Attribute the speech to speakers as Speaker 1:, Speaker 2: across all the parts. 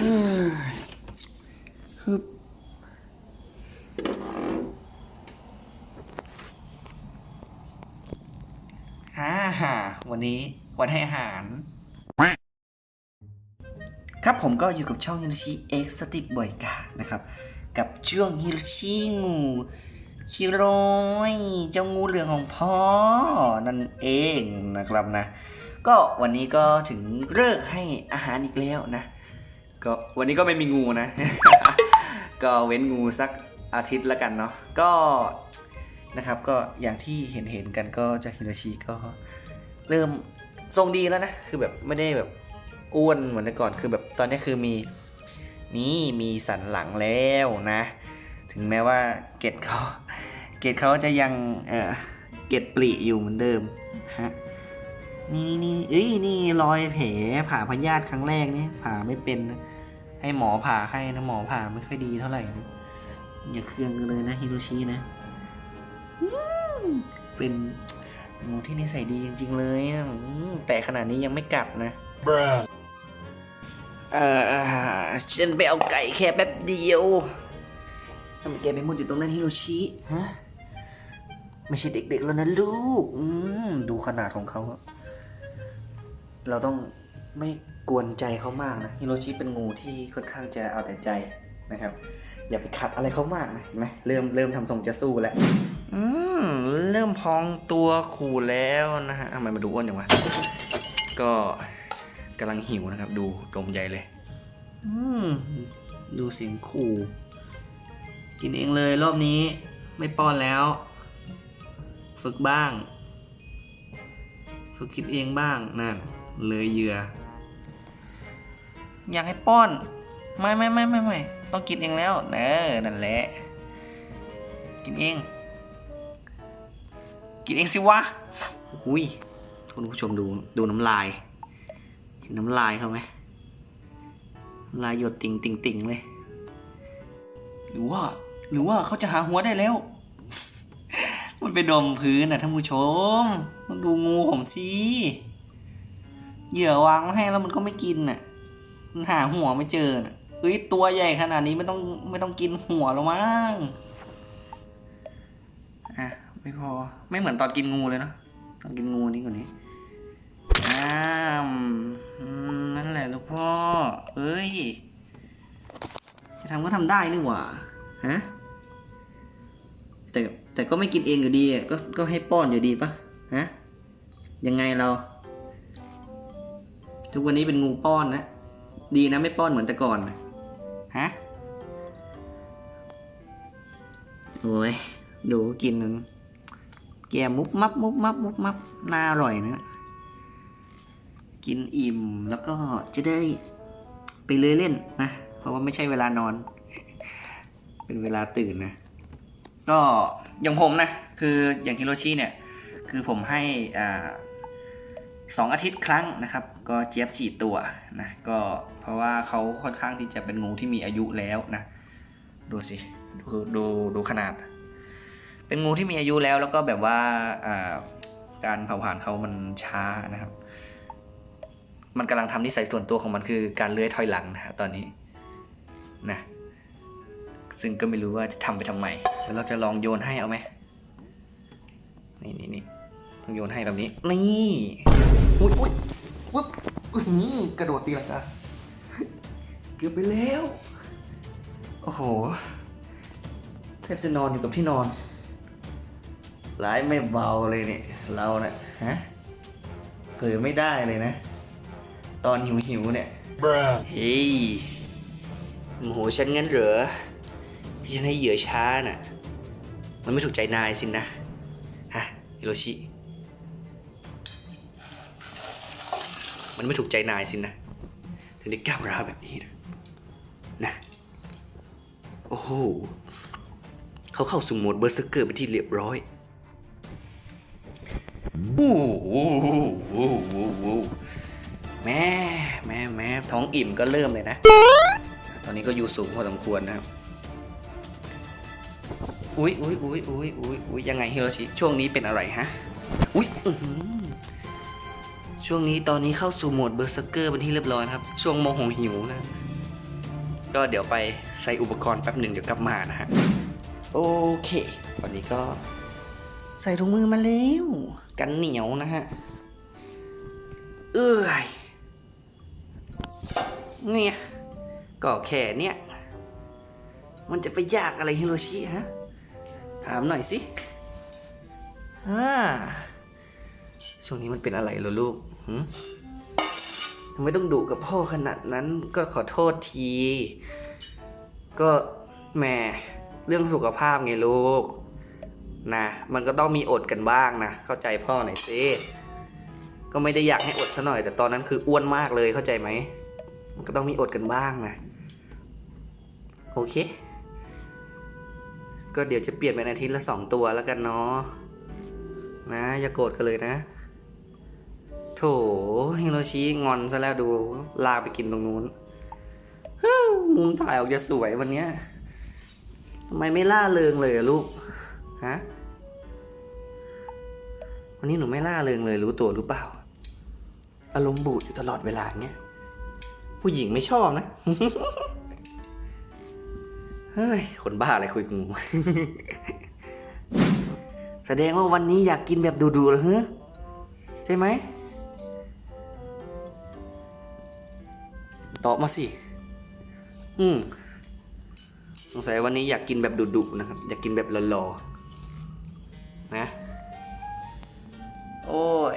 Speaker 1: ฮึบฮ่าฮ่าวันนี้วันให้อาหาร ครับผมก็อยู่กับช่องฮิโรชิเอ็กซ์ติกบอยกานะครับ กับช่วงฮิโรชิงูชิโรยเจ้างูเหลืองของพ่อ นั่นเองนะครับนะ ก็วันนี้ก็ถึงเลิกให้อาหารอีกแล้วนะ ก็วันนี้ก็ไม่มีงูนะ ก็เว้นงูสักอาทิตย์ละกันเนาะก็นะครับก็อย่างที่เห็นเห็นๆกันก็จากฮิโรชิก็เริ่มทรงดีแล้วนะ คือแบบไม่ได้แบบอ้วนเหมือนแต่ก่อนคือแบบตอนนี้คือมีนี่มีสันหลังแล้วนะ ถึงแม้ว่าเกตเขาเกตเขาจะยังเออเกตปลีอยู่เหมือนเดิมฮะ นี่นี่เอ้ยนี่รอยแผลผ่าพยาธิครั้งแรกนี่ผ่าไม่เป็นนะให้หมอผ่าให้นะหมอผ่าไม่ค่อยดีเท่าไหร่นะอย่าเคืองกันเลยนะฮิโรชินะอืมเป็นงูที่นิสัยดีจริง ๆ เลยอะอืมแต่ขนาดนี้ยังไม่กลับนะ
Speaker 2: Bruh.
Speaker 1: เออฉันไปเอาไก่แค่แป๊บเดียวทำไมแกไปมุดอยู่ตรงนั้นฮิโรชิฮะไม่ใช่เด็กๆแล้วนะลูก อืมดูขนาดของเขาอะ เราต้องไม่กวนใจเขามากนะฮิโรชิเป็นงูที่ค่อนข้างจะเอาแต่ใจนะครับ อย่าไปขัดอะไรเขามากนะเห็นไหมเริ่มเริ่มทำทรงจะสู้แล้วอืมเริ่มพองตัวขู่แล้วนะฮะทำไมมาดูอ้วนอย่างวะก็กำลังหิวนะครับ ดูดมใหญ่เลย อืมดูเสียงขู่ กินเองเลยรอบนี้ไม่ป้อนแล้ว ฝึกบ้าง ฝึกคิดเองบ้างนั่น เลยเหยื่อ อยากให้ป้อน ไม่ไม่ไม่ไม่ไม่ต้องกินเองแล้วเออนั่นแหละ กินเอง กินเองสิวะอุ้ยคุณผู้ชมดูดูน้ำลาย เห็นน้ำลายเขาไหมลายหยดติ่งติ่งติ่งเลย หรือว่า หรือว่าเขาจะหาหัวได้แล้ว มันไปดมพื้นนะท่านผู้ชมมันดูงูผมสิ เหยื่อวางมาให้แล้วมันก็ไม่กินน่ะ มันหาหัวไม่เจอน่ะเฮ้ยตัวใหญ่ขนาดนี้ไม่ต้องไม่ต้องกินหัวแล้วมั้ง อะไม่พอไม่เหมือนตอนกินงูเลยเนาะตอนกินงูนี่กว่านี้อ้ามนั่นแหละลูกพ่อเอ้ย จะทำก็ทำได้นี่หว่าฮะแต่แต่ก็ไม่กินเองอยู่ดีก็ก็ให้ป้อนอยู่ดีปะฮะยังไงเรา ทุกวันนี้เป็นงูป้อนนะ ดีนะไม่ป้อนเหมือนแต่ก่อนนะฮะโอ้ยดูกินมันแกมุบมับมุบมับมุบมับน่าอร่อยนะ กินอิ่มแล้วก็จะได้ไปเลยเล่นนะ เพราะว่าไม่ใช่เวลานอน เป็นเวลาตื่นนะ ก็อย่างผมนะ คืออย่างฮิโรชิเนี่ย คือผมให้อ่าสองอาทิตย์ครั้งนะครับ ก็เจี๊ยบฉีดตัวนะก็เพราะว่าเขาค่อนข้างที่จะเป็นงูที่มีอายุแล้วนะดูสิดูดูดูขนาด เป็นงูที่มีอายุแล้วแล้วก็แบบว่าการเผาผลาญเขามันช้านะครับ มันกำลังทำนิสัยส่วนตัวของมันคือการเลื้อยถอยหลังนะฮะตอนนี้นะซึ่งก็ไม่รู้ว่าจะทำไปทำไมแล้วเราจะลองโยนให้เอาไหมนี่นี่นี่ต้องโยนให้แบบนี้นี่อุ้ยอุ้ย ปุ๊บอื้อหือกระโดดตีลังกาเกือบไปแล้ว โอ้โหแทบจะนอนอยู่กับที่นอน ร้ายไม่เบาเลยเนี่ย เราเนะี่ยฮะเผลอไม่ได้เลยนะ ตอนหิวหิวๆเนี่ย
Speaker 2: Bruh.
Speaker 1: เฮ้ยโมโหฉันงั้นเหรอที่ฉันให้เหยื่อช้าน่ะ มันไม่ถูกใจนายสินะ ฮะ ฮิโรชิ มันไม่ถูกใจนายสินะ ถึงได้ก้าวร้าวแบบนี้นะนะ โอ้โห เขาเข้าสู่โหมดเบอร์เซอร์เกอร์ไปที่เรียบร้อยโอ้โหแม่แม่แม่ท้องอิ่มก็เริ่มเลยนะ ตอนนี้ก็อยู่สูงพอสมควรนะครับอุ้ยอุ้ยอุ้ยอุ้ยอุ้ยอุ้ยยังไงฮิโรชิ ช่วงนี้เป็นอะไรฮะ อุ้ยอื้อ ช่วงนี้ตอนนี้เข้าสู่โหมดเบอร์เซอร์เกอร์เป็นที่เรียบร้อยครับ ช่วงโมโหหิวนะ ก็เดี๋ยวไปใส่อุปกรณ์แป๊บหนึ่งเดี๋ยวกลับมานะฮะ โอเควันนี้ก็ใส่ถุงมือมาแล้ว กันเหนียวนะฮะ เอ้ยเนี่ยก็แค่เนี้ยมันจะไปยากอะไรฮิโรชิฮะ ถามหน่อยสิอ่า ช่วงนี้มันเป็นอะไรเหรอลูกทำไมต้องดุกับพ่อขนาดนั้น ก็ขอโทษที ก็แหมเรื่องสุขภาพไงลูก นะ มันก็ต้องมีอดกันบ้างนะ เข้าใจพ่อหน่อยสิก็ไม่ได้อยากให้อดซะหน่อย แต่ตอนนั้นคืออ้วนมากเลยเข้าใจไหมมันก็ต้องมีอดกันบ้างนะโอเค ก็เดี๋ยวจะเปลี่ยนเป็นอาทิตย์ละสองตัวแล้วกันเนาะนะ อย่าโกรธกันเลยนะ ถฮิโรชิงอนซะแล้วดูลาไปกินตรงนู้นมุมถ่ายออกจะสวยวันเนี้ยทำไมไม่ล่าเริงเลยลูกฮะวันนี้หนูไม่ล่าเริงเลยรู้ตัวหรือเปล่า อารมณ์บูดอยู่ตลอดเวลาเนี้ยผู้หญิงไม่ชอบนะเฮ้ยคนบ้าอะไรคุยงูแสดงว่าวันนี้อยากกินแบบดูๆเหรอฮะใช่ไหม ตอบมาสิ อืมสงสัยวันนี้อยากกินแบบดุๆนะครับ อยากกินแบบหล่อๆนะ โอ้ย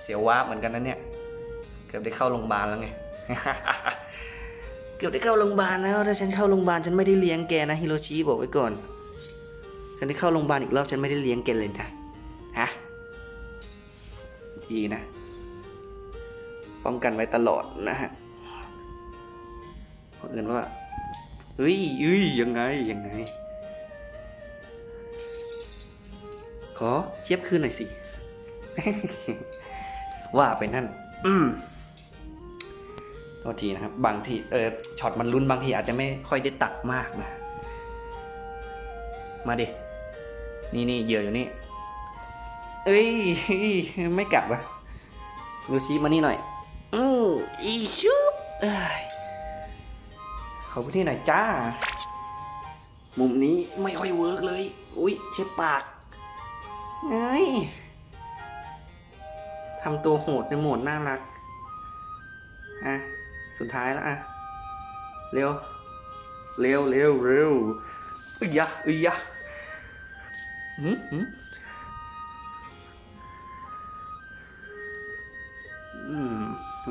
Speaker 1: เสียววาบเหมือนกันนะเนี่ย เกือบได้เข้าโรงพยาบาลแล้วไง เกือบได้เข้าโรงพยาบาลแล้ว ถ้าฉันเข้าโรงพยาบาลฉันไม่ได้เลี้ยงแกนะฮิโรชิบอกไว้ก่อน ฉันได้เข้าโรงพยาบาลอีกรอบฉันไม่ได้เลี้ยงแกเลยนะ ฮะ ดีนะ ป้องกันไว้ตลอดนะฮะ เพราะเอินว่าเฮ้ยเฮ้ยยังไงยังไง ขอเทียบคืนหน่อยสิ ว่าไปนั่น อืมโทษทีนะครับ บางทีเออช็อตมันลุ้นบางทีอาจจะไม่ค่อยได้ตัดมากนะ มาดิ นี่นี่เหยื่ออยู่นี่ เอ้ย ไม่กลับวะลูชิมานี่หน่อย อืออีชุบเอ้ย ขอพื้นที่หน่อยจ้า มุมนี้ไม่ค่อยเวิร์กเลย อุ้ยเช็ดปากเอ้ยทำตัวโหดในโหมดน่ารัก อะ สุดท้ายแล้วอะ เร็ว เร็วเร็วเร็วอึยยะอึยยะอืมอืม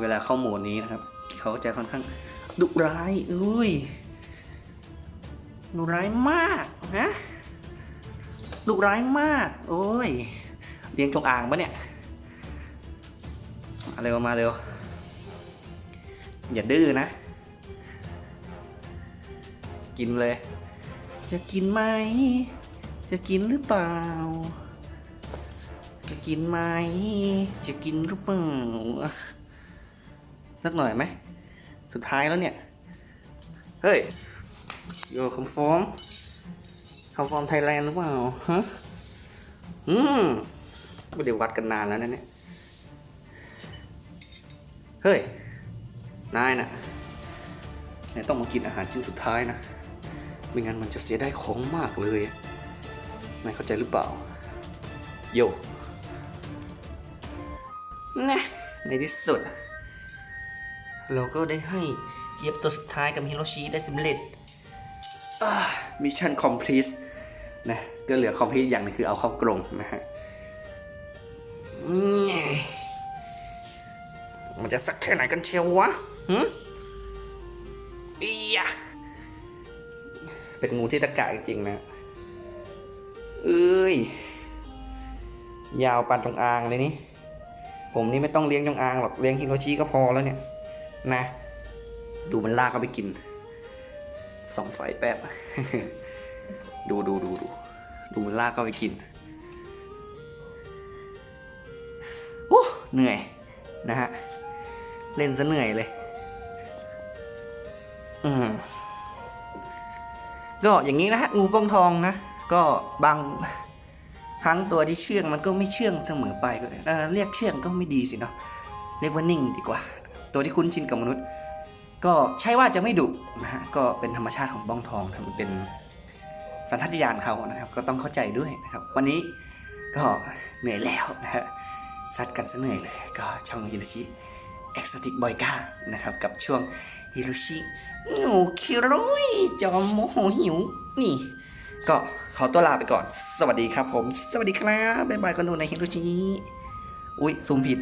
Speaker 1: เวลาเข้าโหมดนี้นะครับ เขาจะค่อนข้าง ดุร้ายอุ้ยดุร้ายมากนะดุร้ายมาก โอ้ยเลี้ยงจงอางปะเนี่ยมาเร็วมาเร็ว อย่าดื้อนะ กินเลย จะกินไหม จะกินหรือเปล่า จะกินไหม จะกินหรือเปล่า สักหน่อยไหม สุดท้ายแล้วเนี่ย เฮ้ยโยคอมฟอร์มคอมฟอร์มไทยแลนด์หรือเปล่าฮะอืมไม่ได้วัดกันนานแล้วนะเนี่ย เฮ้ย นายนะนายต้องมากินอาหารชิ้นสุดท้ายนะ ไม่งั้นมันจะเสียได้ของมากเลย นายเข้าใจหรือเปล่า โยนะในที่สุด เราก็ได้ให้เจี๊ยบตัวสุดท้ายกับฮิโรชิได้สำเร็จมิชชั่นคอมพลีทนะก็เหลือคอมพลีทอย่างหนึงคือเอาเข้ากรงนะฮะอืมมันจะสักแค่ไหนกันเชียววะหืมอียะเป็นงูที่ตะกะจริงๆนะเอ้ย ยาวปันจงอางเลยนี่ ผมนี่ไม่ต้องเลี้ยงจงอางหรอก เลี้ยงฮิโรชิก็พอแล้วเนี่ย นะ ดูมันลากเขาไปกินสองไฟแป๊บ ดูดูดูดูดูมันลากเข้าไปกินโอ้เหนื่อยนะฮะ เล่นซะเหนื่อยเลย อืมก็อย่างนี้นะฮะ งูป้องทองนะ ก็บางครั้งตัวที่เชื่องมันก็ไม่เชื่องเสมอไปก็เออเรียกเชื่องก็ไม่ดีสิเนาะเรียกว่านิ่งดีกว่า ตัวที่คุ้นชินกับมนุษย์ ก็ใช่ว่าจะไม่ดุนะฮะก็เป็นธรรมชาติของบ้องทองนะมันเป็นสัญชาตญาณเขานะครับ ก็ต้องเข้าใจด้วยนะครับ วันนี้ก็เหนื่อยแล้วนะฮะซัดกันซะเหนื่อยเลยก็ช่องฮิโรชิเอ็กซ์ติกบอยก้านะครับกับช่วงฮิโรชิหนูคิรุยจอมโมโหหิวนี่ก็ขอตัวลาไปก่อน สวัสดีครับผม สวัสดีครับ บ๊ายบายกันดูในฮิโรชิ อุ้ยซูมผิด